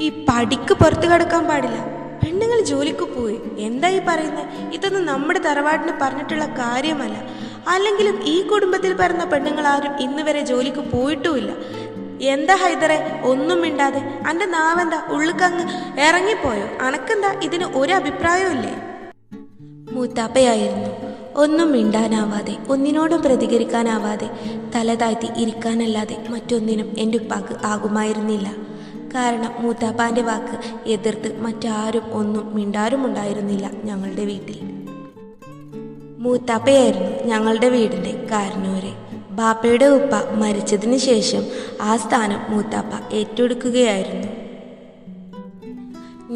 ഈ പടിക്ക് പുറത്ത് കടക്കാൻ പാടില്ല. പെണ്ണുങ്ങൾ ജോലിക്ക് പോയി. എന്താ ഈ പറയുന്നത് ഇതൊന്നും നമ്മുടെ തറവാടിന് പറഞ്ഞിട്ടുള്ള കാര്യമല്ല. അല്ലെങ്കിലും ഈ കുടുംബത്തിൽ പറഞ്ഞ പെണ്ണുങ്ങൾ ആരും ഇന്ന് വരെ ജോലിക്ക് പോയിട്ടുമില്ല. എന്താ ഹൈദറെ? ഒന്നും മിണ്ടാതെ. അന്റെ നാവെന്താ? ഉള്ളുക്കങ്ങ് ഇറങ്ങിപ്പോയോ? അനക്കെന്താ? ഇതിന് ഒരു അഭിപ്രായവും ഇല്ലേ മൂത്താപ്പയായിരുന്നു. ഒന്നും മിണ്ടാനാവാതെ ഒന്നിനോടും പ്രതികരിക്കാനാവാതെ തല താഴ്ത്തി ഇരിക്കാനല്ലാതെ മറ്റൊന്നിനും എന്റെ ഉപ്പാക്ക് ആകുമായിരുന്നില്ല. കാരണം മൂത്താപ്പാന്റെ വാക്ക് എതിർത്ത് മറ്റാരും ഒന്നും മിണ്ടാരും ഉണ്ടായിരുന്നില്ല ഞങ്ങളുടെ വീട്ടിൽ. മൂത്താപ്പയായിരുന്നു ഞങ്ങളുടെ വീടിന്റെ കാരണവരെ. ബാപ്പയുടെ ഉപ്പ മരിച്ചതിന് ശേഷം ആ സ്ഥാനം മൂത്താപ്പ ഏറ്റെടുക്കുകയായിരുന്നു.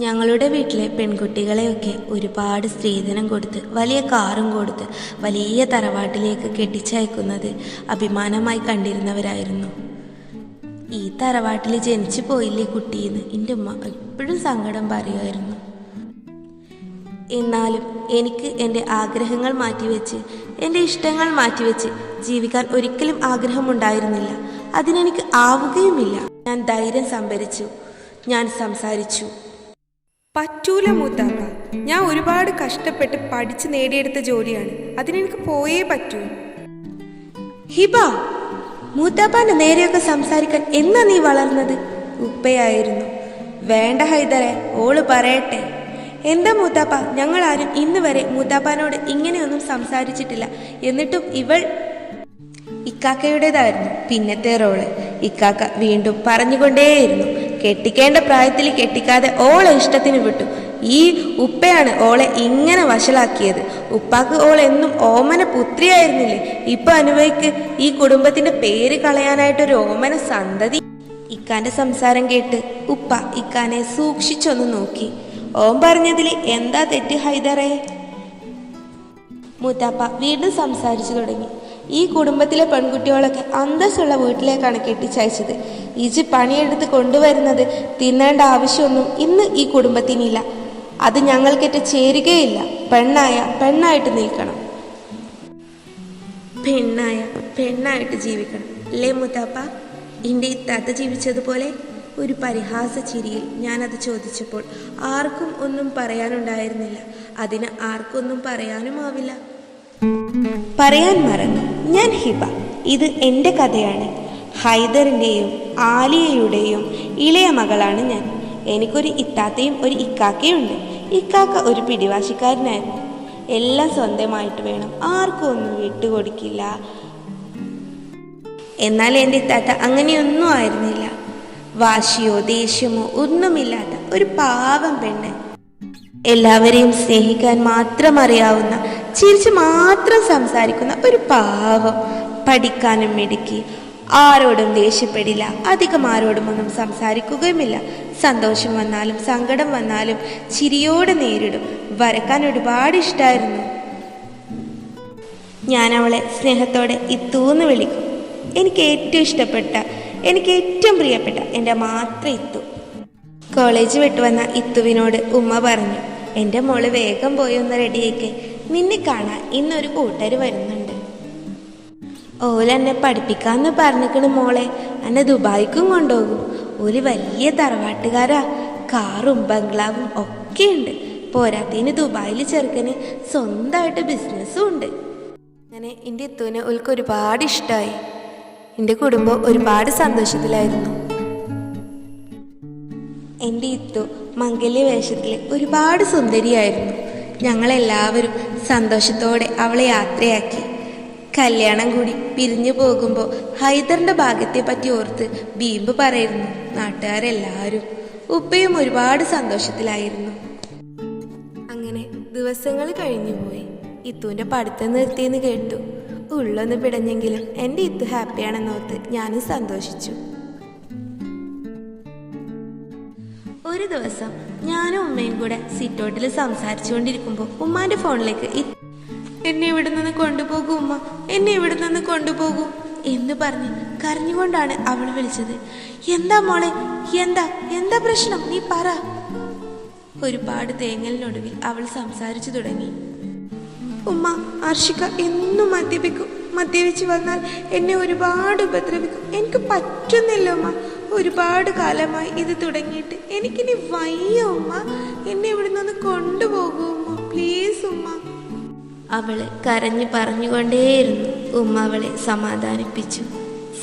ഞങ്ങളുടെ വീട്ടിലെ പെൺകുട്ടികളെയൊക്കെ ഒരുപാട് സ്ത്രീധനം കൊടുത്ത് വലിയ കാറും കൊടുത്ത് വലിയ തറവാട്ടിലേക്ക് കെട്ടിച്ചയക്കുന്നത് അഭിമാനമായി കണ്ടിരുന്നവരായിരുന്നു. ഈ തറവാട്ടിൽ ജനിച്ചു പോയില്ലേ കുട്ടിയെന്ന് എന്റെ ഉമ്മ എപ്പോഴും സങ്കടം പറയുമായിരുന്നു. എന്നാലും എനിക്ക് എന്റെ ആഗ്രഹങ്ങൾ മാറ്റിവെച്ച് എന്റെ ഇഷ്ടങ്ങൾ മാറ്റിവെച്ച് ജീവിക്കാൻ ഒരിക്കലും ആഗ്രഹമുണ്ടായിരുന്നില്ല. അതിനെനിക്ക് ആവുകയുമില്ല. ഞാൻ ധൈര്യം സംഭരിച്ചു. ഞാൻ സംസാരിച്ചു. പറ്റൂല മൂത്താപ്പ. ഞാൻ ഒരുപാട് കഷ്ടപ്പെട്ട് പഠിച്ച് നേടിയെടുത്ത ജോലിയാണ്. അതിനെനിക്ക് പോയേ പറ്റൂ. ഹിബ മൂത്താപ്പാന്റെ നേരെയൊക്കെ സംസാരിക്കാൻ എന്നാ നീ വളർന്നത്? ഉപ്പയായിരുന്നു. വേണ്ട ഹൈദരെ ഓൾ പറയട്ടെ. എന്താ മൂത്താപ്പ ഞങ്ങൾ ആരും ഇന്ന് വരെ മൂത്താപ്പാനോട് ഇങ്ങനെയൊന്നും സംസാരിച്ചിട്ടില്ല. എന്നിട്ടും ഇവൾ ഇക്കാക്കയുടേതായിരുന്നു. പിന്നത്തെ റോൾ. ഇക്കാക്ക വീണ്ടും പറഞ്ഞുകൊണ്ടേയിരുന്നു. കെട്ടിക്കേണ്ട പ്രായത്തിൽ കെട്ടിക്കാതെ ഓളെ ഇഷ്ടത്തിന് വിട്ടു. ഈ ഉപ്പയാണ് ഓളെ ഇങ്ങനെ വഷളാക്കിയത്. ഉപ്പാക്ക് ഓൾ എന്നും ഓമന പുത്രിയായിരുന്നില്ലേ? ഇപ്പൊ അനുഭവിക്ക് ഈ കുടുംബത്തിന്റെ പേര് കളയാനായിട്ടൊരു ഓമന സന്തതി. ഇക്കാന്റെ സംസാരം കേട്ട് ഉപ്പ ഇക്കാനെ സൂക്ഷിച്ചൊന്ന് നോക്കി. ഓം പറഞ്ഞതിൽ എന്താ തെറ്റ് ഹൈദറേ? മൂത്താപ്പ വീണ്ടും സംസാരിച്ചു തുടങ്ങി. ഈ കുടുംബത്തിലെ പെൺകുട്ടികളൊക്കെ അന്തസ്സുള്ള വീട്ടിലേക്കാണ് കെട്ടിച്ചയച്ചത്. ഇജി പണിയെടുത്ത് കൊണ്ടുവരുന്നത് തിന്നേണ്ട ആവശ്യമൊന്നും ഇന്ന് ഈ കുടുംബത്തിനില്ല. അത് ഞങ്ങൾക്കേറ്റ് ചേരുകയില്ല. പെണ്ണായ പെണ്ണായിട്ട് നിൽക്കണം. പെണ്ണായ പെണ്ണായിട്ട് ജീവിക്കണം. അല്ലേ മുത്താപ്പ? എന്റെ ഇത്താത്ത ജീവിച്ചതുപോലെ ഒരു പരിഹാസ ചിരിയിൽ ഞാനത് ചോദിച്ചപ്പോൾ ആർക്കും ഒന്നും പറയാനുണ്ടായിരുന്നില്ല. അതിന് ആർക്കൊന്നും പറയാനുമാവില്ല. പറയാൻ മറന്നു. ഞാൻ ഹിബ. ഇത് എന്റെ കഥയാണ്. ഹൈദറിന്റെയും ആലിയയുടെയും ഇളയ മകളാണ് ഞാൻ. എനിക്കൊരു ഇത്താത്തയും ഒരു ഇക്കാക്കയും ഉണ്ട്. ഇക്കാക്ക ഒരു പിടിവാശിക്കാരനായിരുന്നു എല്ലാം സ്വന്തമായിട്ട് വേണം. ആർക്കും ഒന്നും വിട്ടുകൊടുക്കില്ല. എന്നാൽ എന്റെ ഇത്താത്ത അങ്ങനെയൊന്നും ആയിരുന്നില്ല. വാശിയോ ദേഷ്യമോ ഒന്നുമില്ലാത്ത ഒരു പാവം പെണ്ണ്. എല്ലാവരെയും സ്നേഹിക്കാൻ മാത്രം അറിയാവുന്ന ചിരിച്ച് മാത്രം സംസാരിക്കുന്ന ഒരു പാവം പഠിക്കാനും മിടുക്കി. ആരോടും ദേഷ്യപ്പെടില്ല. അധികം ആരോടും ഒന്നും സംസാരിക്കുകയുമില്ല. സന്തോഷം വന്നാലും സങ്കടം വന്നാലും ചിരിയോടെ നേരിടും. വരക്കാൻ ഒരുപാട് ഇഷ്ടമായിരുന്നു ഞാൻ അവളെ സ്നേഹത്തോടെ ഇത്തൂന്ന് വിളിക്കും. എനിക്ക് ഏറ്റവും ഇഷ്ടപ്പെട്ട എനിക്ക് ഏറ്റവും പ്രിയപ്പെട്ട എന്റെ മാത്രം ഇത്തു. കോളേജ് വിട്ടുവന്ന ഇത്തുവിനോട് ഉമ്മ പറഞ്ഞു എന്റെ മോൾ വേഗം പോയി ഒന്ന് റെഡിയാക്കി നിന്നെ കാണാൻ ഇന്നൊരു കൂട്ടർ വരുന്നുണ്ട്. ഓലെന്നെ പഠിപ്പിക്കാന്ന് പറഞ്ഞിക്കണ് മോളെ. എന്നെ ദുബായിക്കും കൊണ്ടുപോകും. ഒരു വലിയ തറവാട്ടുകാരാ. കാറും ബംഗ്ലാവും ഒക്കെ ഉണ്ട് പോരാത്തതിന് ദുബായിൽ ചെറുക്കന് സ്വന്തമായിട്ട് ബിസിനസ്സും ഉണ്ട്. അങ്ങനെ എന്റെ എത്തുവിനെ ഓൾക്ക് ഒരുപാട് ഇഷ്ടമായി എന്റെ കുടുംബം ഒരുപാട് സന്തോഷത്തിലായിരുന്നു. എന്റെ ഇത്തു മംഗല്യ വേഷത്തിൽ ഒരുപാട് സുന്ദരിയായിരുന്നു. ഞങ്ങളെല്ലാവരും സന്തോഷത്തോടെ അവളെ യാത്രയാക്കി. കല്യാണം കൂടി പിരിഞ്ഞു പോകുമ്പോൾ ഹൈദറിന്റെ ഭാഗ്യത്തെ പറ്റി ഓർത്ത് ബീമ്പ് പറയുന്നു നാട്ടുകാരെല്ലാവരും ഉപ്പയും ഒരുപാട് സന്തോഷത്തിലായിരുന്നു. അങ്ങനെ ദിവസങ്ങൾ കഴിഞ്ഞുപോയി ഇത്തുവിന്റെ പഠിത്തം നിർത്തിയെന്ന് കേട്ടു. ഉള്ളൊന്ന് പിടഞ്ഞെങ്കിലും എന്റെ ഇത്തു ഹാപ്പിയാണെന്നോർത്ത് ഞാനും സന്തോഷിച്ചു. ഒരു ദിവസം ഞാനും ഉമ്മയും കൂടെ സിറ്റോട്ടിൽ സംസാരിച്ചുകൊണ്ടിരിക്കുമ്പോൾ ഉമ്മാന്റെ ഫോണിലേക്ക് എന്നെ ഇവിടെ നിന്ന് കൊണ്ടുപോകൂ ഉമ്മ എന്നെ ഇവിടെ നിന്ന് കൊണ്ടുപോകൂ എന്ന് പറഞ്ഞ് കരഞ്ഞുകൊണ്ടാണ് അവൾ വിളിച്ചത്. എന്താ മോളെ എന്താ എന്താ പ്രശ്നം? നീ പറ. ഒരുപാട് തേങ്ങലിനൊടുവിൽ അവൾ സംസാരിച്ചു തുടങ്ങി. ഉമ്മ ആർഷിക എന്നും മദ്യപിക്കും. മദ്യപിച്ച് വന്നാൽ എന്നെ ഒരുപാട് ഉപദ്രവിക്കും. എനിക്ക് പറ്റുന്നില്ല ഉമ്മ. ഒരുപാട് കാലമായി ഇത് തുടങ്ങിയിട്ട്. എനിക്കിനി വയ്യ ഉമ്മ. എന്നെ ഇവിടെ നിന്ന് കൊണ്ടുപോകൂ ഉമ്മ. പ്ലീസ് ഉമ്മ. അവൾ കരഞ്ഞു പറഞ്ഞുകൊണ്ടേയിരുന്നു ഉമ്മ അവളെ സമാധാനിപ്പിച്ചു.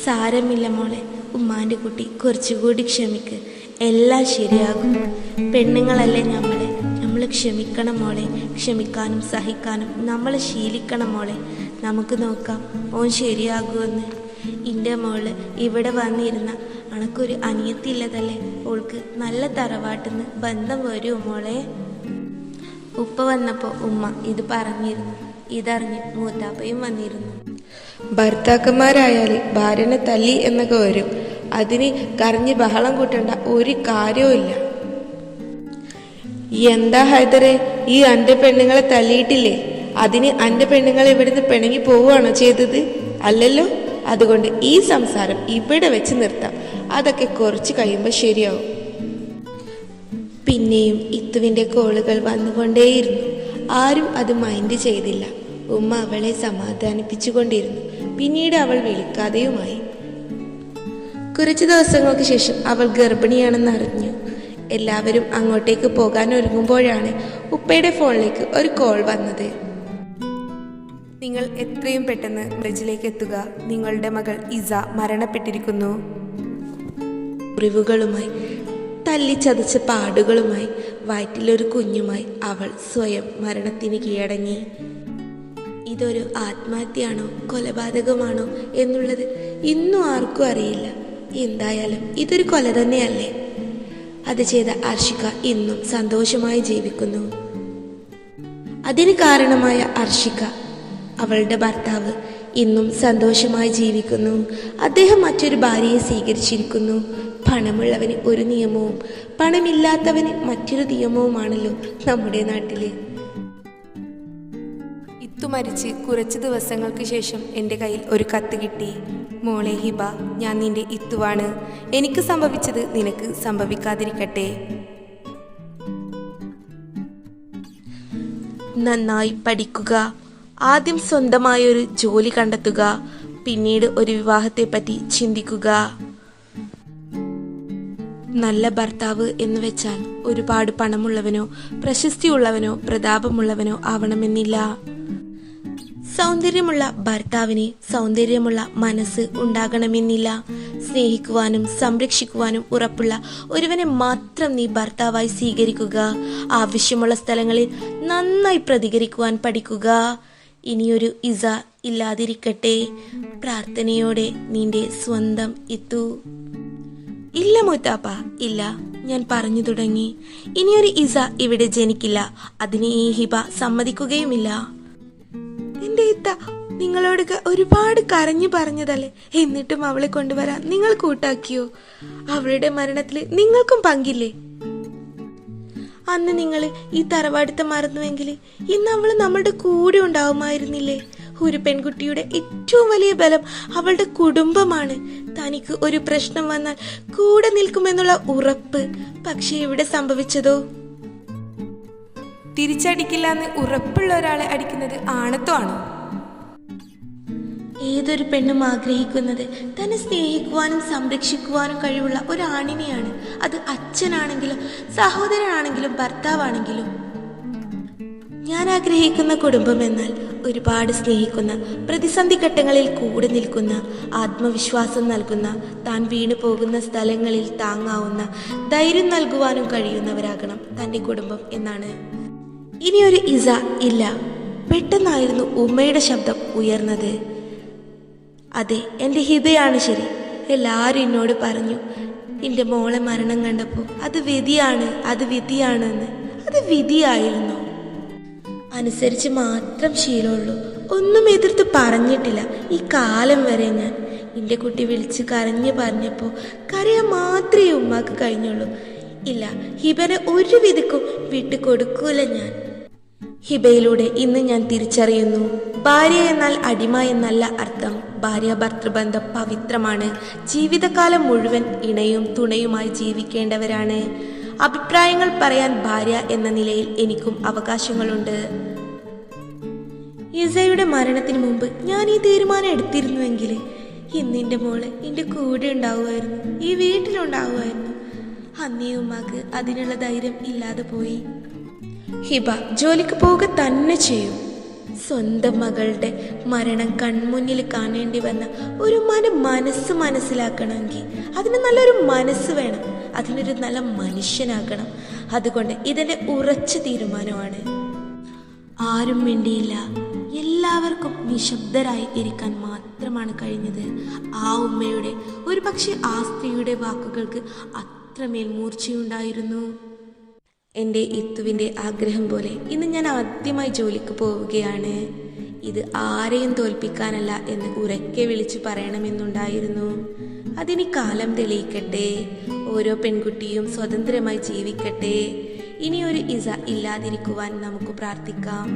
സാരമില്ല മോളെ. ഉമ്മാന്റെ കുട്ടി കുറച്ചുകൂടി ക്ഷമിക്ക്. എല്ലാം ശരിയാകും. പെണ്ണുങ്ങളല്ലേ നമ്മളെ നമ്മൾ ക്ഷമിക്കണം മോളെ. ക്ഷമിക്കാനും സഹിക്കാനും നമ്മൾ ശീലിക്കണം മോളെ. നമുക്ക് നോക്കാം. ഓൻ ശരിയാകുമെന്ന്. എന്റെ മോൾ ഇവിടെ വന്നിരുന്ന അണക്കൊരു അനിയത്തില്ലതല്ലേ? ഓൾക്ക് നല്ല തറവാട്ടിന്ന് ബന്ധം വരൂ മോളെ. ഉപ്പ വന്നപ്പോൾ ഉമ്മ ഇത് പറഞ്ഞിരുന്നു. ഇതറിഞ്ഞ് മൂത്താപ്പയും വന്നിരുന്നു. ഭർത്താക്കന്മാരായാൽ ഭാര്യനെ തല്ലി എന്നൊക്കെ വരും. അതിന് കരഞ്ഞ് ബഹളം കൂട്ടേണ്ട ഒരു കാര്യവുമില്ല എന്താ ഹൈദറെ ഈ അന്റെ പെണ്ണുങ്ങളെ തല്ലിയിട്ടില്ലേ? അതിന് അന്റെ പെണ്ണുങ്ങളെ ഇവിടുന്ന് പിണങ്ങി പോവുകയാണോ ചെയ്തത്? അല്ലല്ലോ? അതുകൊണ്ട് ഈ സംസാരം ഇവിടെ വെച്ച് നിർത്താം. അതൊക്കെ കുറച്ച് കഴിയുമ്പോൾ ശരിയാവും. പിന്നെയും ഇത്തുവിന്റെ കോളുകൾ വന്നുകൊണ്ടേയിരുന്നു. ആരും അത് മൈൻഡ് ചെയ്തില്ല. ഉമ്മ അവളെ സമാധാനിപ്പിച്ചുകൊണ്ടിരുന്നു പിന്നീട് അവൾ വിളിക്കാതെയുമായി. കുറച്ച് ദിവസങ്ങൾക്ക് ശേഷം അവൾ ഗർഭിണിയാണെന്ന് അറിഞ്ഞു. എല്ലാവരും അങ്ങോട്ടേക്ക് പോകാൻ ഒരുങ്ങുമ്പോഴാണ് ഉപ്പയുടെ ഫോണിലേക്ക് ഒരു കോൾ വന്നത്. നിങ്ങൾ എത്രയും പെട്ടെന്ന് ബ്രിഡ്ജിലേക്ക് എത്തുക. നിങ്ങളുടെ മകൾ ഇസ മരണപ്പെട്ടിരിക്കുന്നു. മുറിവുകളുമായി തല്ലിച്ചതച്ച പാടുകളുമായി വയറ്റിലൊരു കുഞ്ഞുമായി അവൾ സ്വയം മരണത്തിന് കീഴടങ്ങി. ഇതൊരു ആത്മഹത്യയാണോ കൊലപാതകമാണോ എന്നുള്ളത് ഇന്നും ആർക്കും അറിയില്ല. എന്തായാലും ഇതൊരു കൊല തന്നെയല്ലേ? അത് ചെയ്ത അർഷിക ഇന്നും സന്തോഷമായി ജീവിക്കുന്നു. അതിന് കാരണമായ അർഷിക അവളുടെ ഭർത്താവ് ഇന്നും സന്തോഷമായി ജീവിക്കുന്നു. അദ്ദേഹം മറ്റൊരു ഭാര്യയെ സ്വീകരിച്ചിരിക്കുന്നു. പണമുള്ളവന് ഒരു നിയമവും പണമില്ലാത്തവന് മറ്റൊരു നിയമവുമാണല്ലോ നമ്മുടെ നാട്ടിൽ. ഇത്തു മരിച്ച് കുറച്ച് ദിവസങ്ങൾക്ക് ശേഷം എന്റെ കയ്യിൽ ഒരു കത്ത് കിട്ടി. മോളെ ഹിബ ഞാൻ നിന്റെ ഇത്തുവാണ്. എനിക്ക് സംഭവിച്ചത് നിനക്ക് സംഭവിക്കാതിരിക്കട്ടെ. നന്നായി പഠിക്കുക. ആദ്യം സ്വന്തമായൊരു ജോലി കണ്ടെത്തുക പിന്നീട് ഒരു വിവാഹത്തെപ്പറ്റി ചിന്തിക്കുക. നല്ല ഭർത്താവ് എന്ന് വെച്ചാൽ ഒരുപാട് പണമുള്ളവനോ പ്രശസ്തിയുള്ളവനോ പ്രതാപമുള്ളവനോ ആവണമെന്നില്ല. സൗന്ദര്യമുള്ള ഭർത്താവിന് സൗന്ദര്യമുള്ള മനസ്സ് ഉണ്ടാകണമെന്നില്ല. സ്നേഹിക്കുവാനും സംരക്ഷിക്കുവാനും ഉറപ്പുള്ള ഒരുവനെ മാത്രം നീ ഭർത്താവായി സ്വീകരിക്കുക. ആവശ്യമുള്ള സ്ഥലങ്ങളിൽ നന്നായി പ്രതികരിക്കുവാൻ പഠിക്കുക. ഇനിയൊരു ഇസ ഇല്ലാതിരിക്കട്ടെ. പ്രാർത്ഥനയോടെ നിന്റെ സ്വന്തം ഇത്തു. ഇല്ല മുത്താപ്പ ഇല്ല. ഞാൻ പറഞ്ഞു തുടങ്ങി. ഇനിയൊരു ഇസ ഇവിടെ ജനിക്കില്ല. അതിന് ഈ ഹിബ സമ്മതിക്കുകയുമില്ല. എന്റെ ഇത്ത നിങ്ങളോട് ഒരുപാട് കരഞ്ഞു പറഞ്ഞതല്ലേ? എന്നിട്ടും അവളെ കൊണ്ടുവരാൻ നിങ്ങൾ കൂട്ടാക്കിയോ? അവളുടെ മരണത്തിൽ നിങ്ങൾക്കും പങ്കില്ലേ? അന്ന് നിങ്ങൾ ഈ തറവാടുത്ത മറന്നുവെങ്കിൽ ഇന്ന് അവൾ നമ്മളുടെ കൂടെ ഉണ്ടാവുമായിരുന്നില്ലേ? ഒരു പെൺകുട്ടിയുടെ ഏറ്റവും വലിയ ബലം അവളുടെ കുടുംബമാണ്. തനിക്ക് ഒരു പ്രശ്നം വന്നാൽ കൂടെ നിൽക്കുമെന്നുള്ള ഉറപ്പ്. പക്ഷേ ഇവിടെ സംഭവിച്ചതോ? തിരിച്ചടിക്കില്ല എന്ന് ഉറപ്പുള്ള ഒരാളെ അടിക്കുന്നത് ആണത്വമാണോ ഏതൊരു പെണ്ണും ആഗ്രഹിക്കുന്നത് തന്നെ സ്നേഹിക്കുവാനും സംരക്ഷിക്കുവാനും കഴിവുള്ള ഒരു ആണിനെയാണ് അത് അച്ഛനാണെങ്കിലും സഹോദരനാണെങ്കിലും ഭർത്താവാണെങ്കിലും. ഞാൻ ആഗ്രഹിക്കുന്ന കുടുംബം എന്നാൽ ഒരുപാട് സ്നേഹിക്കുന്ന പ്രതിസന്ധി ഘട്ടങ്ങളിൽ കൂടെ നിൽക്കുന്ന ആത്മവിശ്വാസം നൽകുന്ന താൻ വീണു പോകുന്ന സ്ഥലങ്ങളിൽ താങ്ങാവുന്ന ധൈര്യം നൽകുവാനും കഴിയുന്നവരാകണം തന്റെ കുടുംബം എന്നാണ്. ഇനിയൊരു ഇസ ഇല്ല. പെട്ടെന്നായിരുന്നു ഉമ്മയുടെ ശബ്ദം ഉയർന്നത്. അതെ എന്റെ ഹിതയാണ് ശരി. എല്ലാവരും എന്നോട് പറഞ്ഞു എന്റെ മോളെ മരണം കണ്ടപ്പോൾ അത് വിധിയാണ് അത് വിധിയാണെന്ന്. അത് വിധിയായിരുന്നു. അനുസരിച്ച് മാത്രം ശീലമുള്ളൂ. ഒന്നും എതിർത്ത് പറഞ്ഞിട്ടില്ല. ഈ കാലം വരെ ഞാൻ. എന്റെ കുട്ടി വിളിച്ച് കരഞ്ഞ് പറഞ്ഞപ്പോൾ കരയാൻ മാത്രമേ ഉമ്മാക്ക് കഴിഞ്ഞുള്ളൂ. ഇല്ല ഹിബനെ ഒരു വിധിക്കും വിട്ടു കൊടുക്കൂല ഞാൻ. ഹിബയിലൂടെ ഇന്ന് ഞാൻ തിരിച്ചറിയുന്നു ഭാര്യ എന്നാൽ അടിമ എന്നല്ല അർത്ഥം. ഭാര്യ ഭർത്തൃബന്ധം പവിത്രമാണ്. ജീവിതകാലം മുഴുവൻ ഇണയും തുണയുമായി ജീവിക്കേണ്ടവരാണ്. അഭിപ്രായങ്ങൾ പറയാൻ ഭാര്യ എന്ന നിലയിൽ എനിക്കും അവകാശങ്ങളുണ്ട്. ഇസയുടെ മരണത്തിന് മുമ്പ് ഞാൻ ഈ തീരുമാനം എടുത്തിരുന്നുവെങ്കിൽ ഇന്നിന്റെ മോൾ എന്റെ കൂടെ ഉണ്ടാവുമായിരുന്നു. ഈ വീട്ടിലുണ്ടാവുമായിരുന്നു. അന്നേ ഉമ്മാക്ക് അതിനുള്ള ധൈര്യം ഇല്ലാതെ പോയി. ഹിബ ജോലിക്ക് പോവുക തന്നെ ചെയ്യും. സ്വന്തം മകളുടെ മരണം കൺമുന്നിൽ കാണേണ്ടി വന്ന ഒരു മന മനസ്സ് മനസ്സിലാക്കണമെങ്കിൽ അതിന് നല്ലൊരു മനസ്സ് വേണം. അതിനൊരു നല്ല മനുഷ്യനാക്കണം അതുകൊണ്ട് ഇതിന്റെ ഉറച്ച തീരുമാനമാണ്. ആരും വേണ്ടിയില്ല എല്ലാവർക്കും നിശബ്ദരായി ഇരിക്കാൻ മാത്രമാണ് കഴിഞ്ഞത്. ആ ഉമ്മയുടെ ഒരു പക്ഷേ ആ സ്ത്രീയുടെ വാക്കുകൾക്ക് അത്രമേൽ മൂർച്ചയുണ്ടായിരുന്നു. എന്റെ ഇത്തുവിന്റെ ആഗ്രഹം പോലെ ഇന്ന് ഞാൻ ആദ്യമായി ജോലിക്ക് പോവുകയാണ്. ഇത് ആരെയും തോൽപ്പിക്കാനല്ല എന്ന് ഉറക്കെ വിളിച്ചു പറയണമെന്നുണ്ടായിരുന്നു. അതിനി കാലം തെളിയിക്കട്ടെ. ഓരോ പെൺകുട്ടിയും സ്വതന്ത്രമായി ജീവിക്കട്ടെ. ഇനിയൊരു ഇസ ഇല്ലാതിരിക്കുവാൻ നമുക്ക് പ്രാർത്ഥിക്കാം.